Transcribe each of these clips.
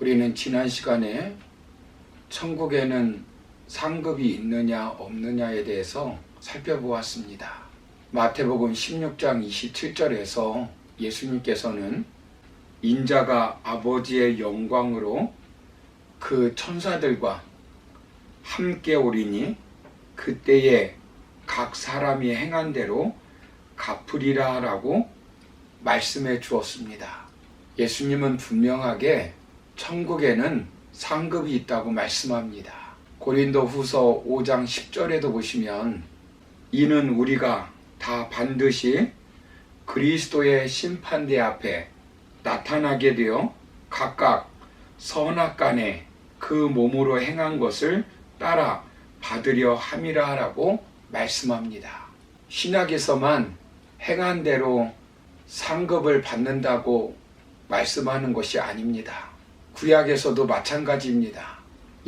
우리는 지난 시간에 천국에는 상급이 있느냐 없느냐에 대해서 살펴보았습니다. 마태복음 16장 27절에서 예수님께서는 인자가 아버지의 영광으로 그 천사들과 함께 오리니 그때에 각 사람이 행한 대로 갚으리라 라고 말씀해 주었습니다. 예수님은 분명하게 천국에는 상급이 있다고 말씀합니다. 고린도 후서 5장 10절에도 보시면 이는 우리가 다 반드시 그리스도의 심판대 앞에 나타나게 되어 각각 선악간에 그 몸으로 행한 것을 따라 받으려 함이라 라고 말씀합니다. 신약에서만 행한 대로 상급을 받는다고 말씀하는 것이 아닙니다. 구약에서도 마찬가지입니다.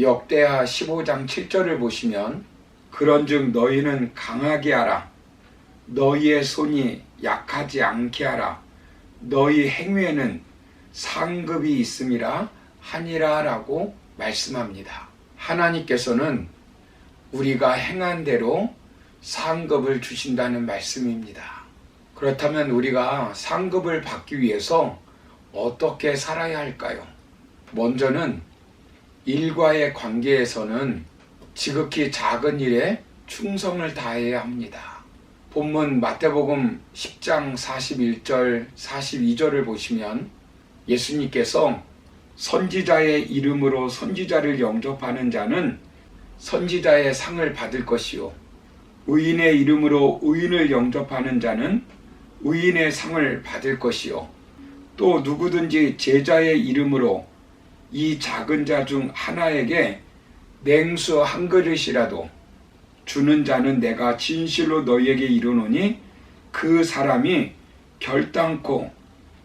역대하 15장 7절을 보시면 그런즉 너희는 강하게 하라. 너희의 손이 약하지 않게 하라. 너희 행위에는 상급이 있음이라 하니라라고 말씀합니다. 하나님께서는 우리가 행한 대로 상급을 주신다는 말씀입니다. 그렇다면 우리가 상급을 받기 위해서 어떻게 살아야 할까요? 먼저는 일과의 관계에서는 지극히 작은 일에 충성을 다해야 합니다. 본문 마태복음 10장 41절 42절을 보시면 예수님께서 선지자의 이름으로 선지자를 영접하는 자는 선지자의 상을 받을 것이요 의인의 이름으로 의인을 영접하는 자는 의인의 상을 받을 것이요 또 누구든지 제자의 이름으로 이 작은 자 중 하나에게 냉수 한 그릇이라도 주는 자는 내가 진실로 너희에게 이르노니 그 사람이 결단코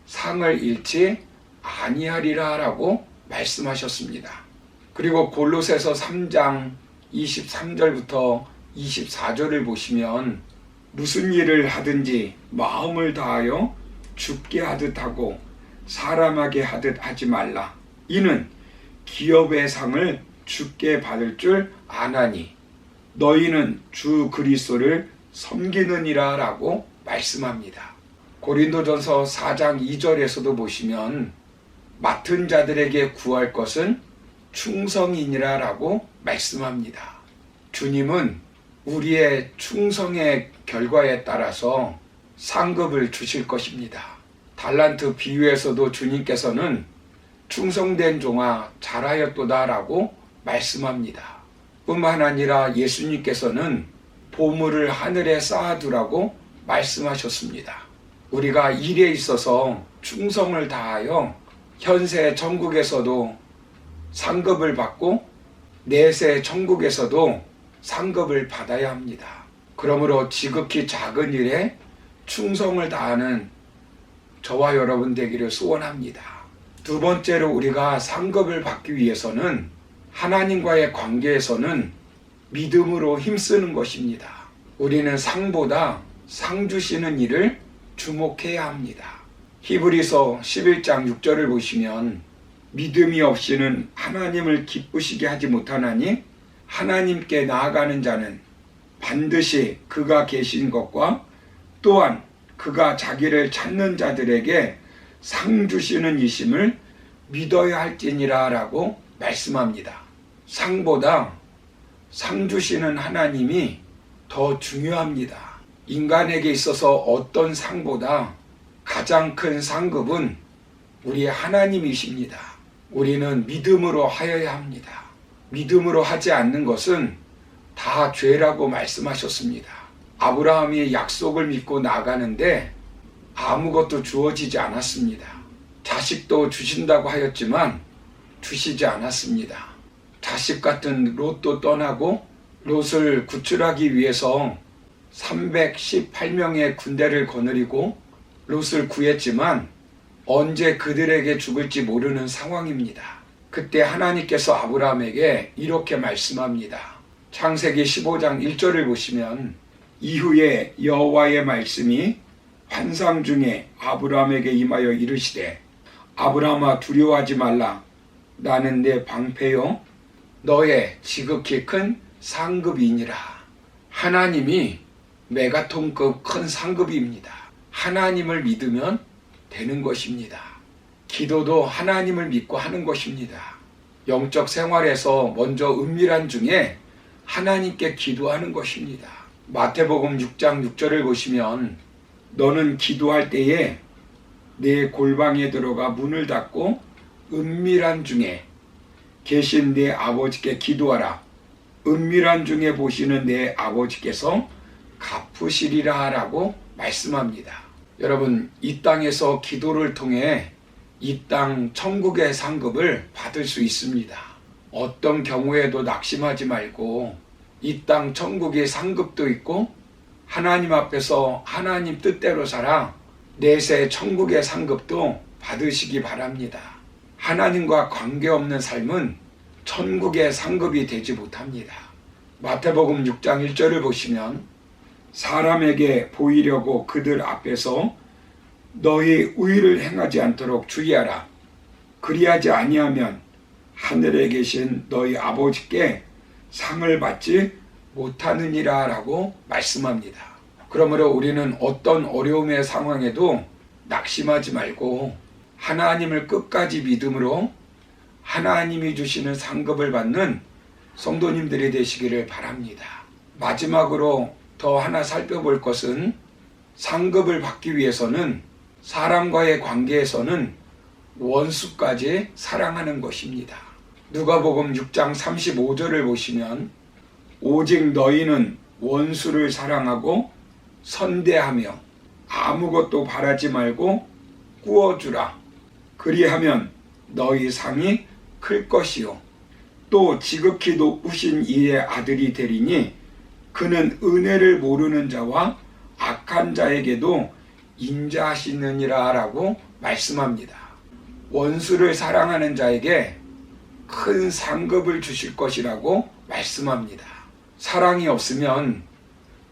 상을 잃지 아니하리라라고 말씀하셨습니다. 그리고 골로새서 3장 23절부터 24절을 보시면 무슨 일을 하든지 마음을 다하여 죽게 하듯 하고 사람에게 하듯 하지 말라. 이는 기업의 상을 죽게 받을 줄 아나니 너희는 주 그리스도를 섬기느니라라고 말씀합니다. 고린도전서 4장 2절에서도 보시면 맡은 자들에게 구할 것은 충성이니라라고 말씀합니다. 주님은 우리의 충성의 결과에 따라서 상급을 주실 것입니다. 달란트 비유에서도 주님께서는 충성된 종아 잘하였도다라고 말씀합니다. 뿐만 아니라 예수님께서는 보물을 하늘에 쌓아두라고 말씀하셨습니다. 우리가 일에 있어서 충성을 다하여 현세 천국에서도 상급을 받고 내세 천국에서도 상급을 받아야 합니다. 그러므로 지극히 작은 일에 충성을 다하는 저와 여러분 되기를 소원합니다. 두 번째로 우리가 상급을 받기 위해서는 하나님과의 관계에서는 믿음으로 힘쓰는 것입니다. 우리는 상보다 상 주시는 일을 주목해야 합니다. 히브리서 11장 6절을 보시면 믿음이 없이는 하나님을 기쁘시게 하지 못하나니 하나님께 나아가는 자는 반드시 그가 계신 것과 또한 그가 자기를 찾는 자들에게 상 주시는 이심을 믿어야 할지니라 라고 말씀합니다. 상보다 상 주시는 하나님이 더 중요합니다. 인간에게 있어서 어떤 상보다 가장 큰 상급은 우리 하나님이십니다. 우리는 믿음으로 하여야 합니다. 믿음으로 하지 않는 것은 다 죄라고 말씀하셨습니다. 아브라함이 약속을 믿고 나가는데 아무것도 주어지지 않았습니다. 자식도 주신다고 하였지만 주시지 않았습니다. 자식 같은 롯도 떠나고 롯을 구출하기 위해서 318명의 군대를 거느리고 롯을 구했지만 언제 그들에게 죽을지 모르는 상황입니다. 그때 하나님께서 아브라함에게 이렇게 말씀합니다. 창세기 15장 1절을 보시면 이후에 여호와의 말씀이 환상 중에 아브라함에게 임하여 이르시되 아브라함아 두려워하지 말라 나는 내 방패요 너의 지극히 큰 상급이니라. 하나님이 메가톤급 큰 상급입니다. 하나님을 믿으면 되는 것입니다. 기도도 하나님을 믿고 하는 것입니다. 영적 생활에서 먼저 은밀한 중에 하나님께 기도하는 것입니다. 마태복음 6장 6절을 보시면 너는 기도할 때에 내 골방에 들어가 문을 닫고 은밀한 중에 계신 내 아버지께 기도하라. 은밀한 중에 보시는 내 아버지께서 갚으시리라 라고 말씀합니다. 여러분, 이 땅에서 기도를 통해 이 땅 천국의 상급을 받을 수 있습니다. 어떤 경우에도 낙심하지 말고 이 땅 천국의 상급도 있고 하나님 앞에서 하나님 뜻대로 살아 내세 천국의 상급도 받으시기 바랍니다. 하나님과 관계없는 삶은 천국의 상급이 되지 못합니다. 마태복음 6장 1절을 보시면 사람에게 보이려고 그들 앞에서 너희 의를 행하지 않도록 주의하라. 그리하지 아니하면 하늘에 계신 너희 아버지께 상을 받지 못하느니라 라고 말씀합니다. 그러므로 우리는 어떤 어려움의 상황에도 낙심하지 말고 하나님을 끝까지 믿음으로 하나님이 주시는 상급을 받는 성도님들이 되시기를 바랍니다. 마지막으로 더 하나 살펴볼 것은 상급을 받기 위해서는 사람과의 관계에서는 원수까지 사랑하는 것입니다. 누가복음 6장 35절을 보시면 오직 너희는 원수를 사랑하고 선대하며 아무것도 바라지 말고 꾸어주라. 그리하면 너희 상이 클 것이요. 또 지극히 높으신 이의 아들이 되리니 그는 은혜를 모르는 자와 악한 자에게도 인자하시느니라 라고 말씀합니다. 원수를 사랑하는 자에게 큰 상급을 주실 것이라고 말씀합니다. 사랑이 없으면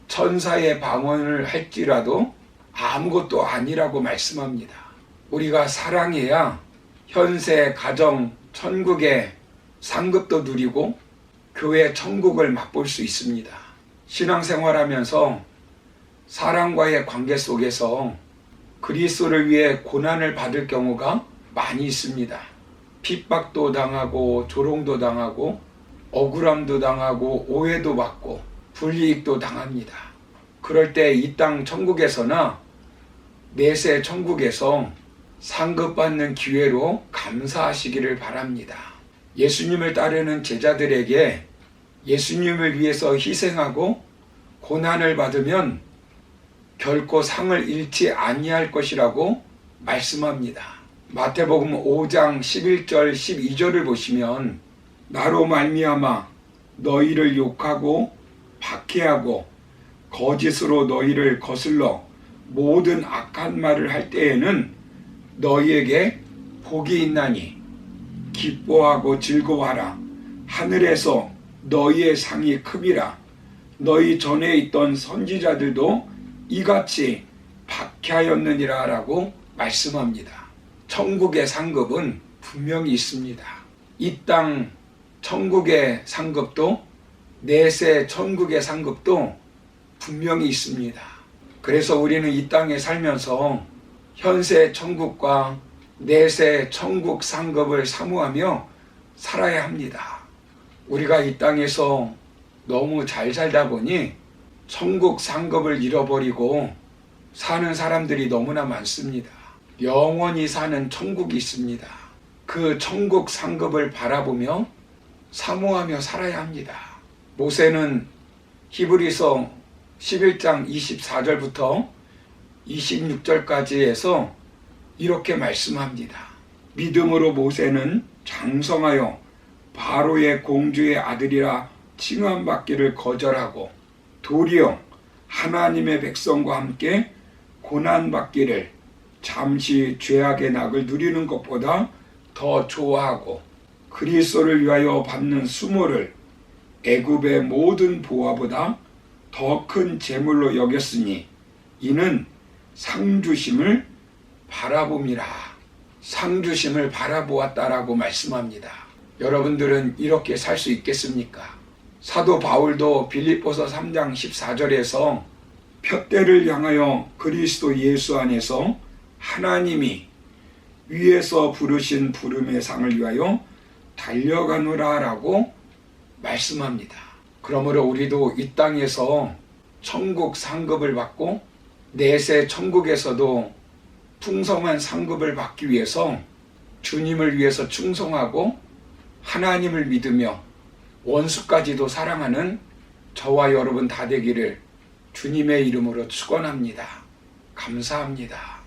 천사의 방언을 할지라도 아무것도 아니라고 말씀합니다. 우리가 사랑해야 현세 가정 천국의 상급도 누리고 교회 천국을 맛볼 수 있습니다. 신앙생활 하면서 사랑과의 관계 속에서 그리스도를 위해 고난을 받을 경우가 많이 있습니다. 핍박도 당하고 조롱도 당하고 억울함도 당하고 오해도 받고 불이익도 당합니다. 그럴 때 이 땅 천국에서나 내세 천국에서 상급받는 기회로 감사하시기를 바랍니다. 예수님을 따르는 제자들에게 예수님을 위해서 희생하고 고난을 받으면 결코 상을 잃지 아니할 것이라고 말씀합니다. 마태복음 5장 11절 12절을 보시면 나로 말미암아 너희를 욕하고 박해하고 거짓으로 너희를 거슬러 모든 악한 말을 할 때에는 너희에게 복이 있나니 기뻐하고 즐거워하라 하늘에서 너희의 상이 크비라 너희 전에 있던 선지자들도 이같이 박해하였느니라 라고 말씀합니다. 천국의 상급은 분명히 있습니다. 이땅 천국의 상급도 내세 천국의 상급도 분명히 있습니다. 그래서 우리는 이 땅에 살면서 현세 천국과 내세 천국 상급을 사모하며 살아야 합니다. 우리가 이 땅에서 너무 잘 살다 보니 천국 상급을 잃어버리고 사는 사람들이 너무나 많습니다. 영원히 사는 천국이 있습니다. 그 천국 상급을 바라보며 사모하며 살아야 합니다. 모세는 히브리서 11장 24절부터 26절까지 해서 이렇게 말씀합니다. 믿음으로 모세는 장성하여 바로의 공주의 아들이라 칭함받기를 거절하고 도리어 하나님의 백성과 함께 고난받기를 잠시 죄악의 낙을 누리는 것보다 더 좋아하고 그리스도를 위하여 받는 수모를 애굽의 모든 보화보다 더 큰 재물로 여겼으니 이는 상주심을 바라봅니다. 상 주심을 바라보았다라고 말씀합니다. 여러분들은 이렇게 살 수 있겠습니까? 사도 바울도 빌립보서 3장 14절에서 푯대를 향하여 그리스도 예수 안에서 하나님이 위에서 부르신 부름의 상을 위하여 달려가노라라고 말씀합니다. 그러므로 우리도 이 땅에서 천국 상급을 받고 내세 천국에서도 풍성한 상급을 받기 위해서 주님을 위해서 충성하고 하나님을 믿으며 원수까지도 사랑하는 저와 여러분 다 되기를 주님의 이름으로 축원합니다. 감사합니다.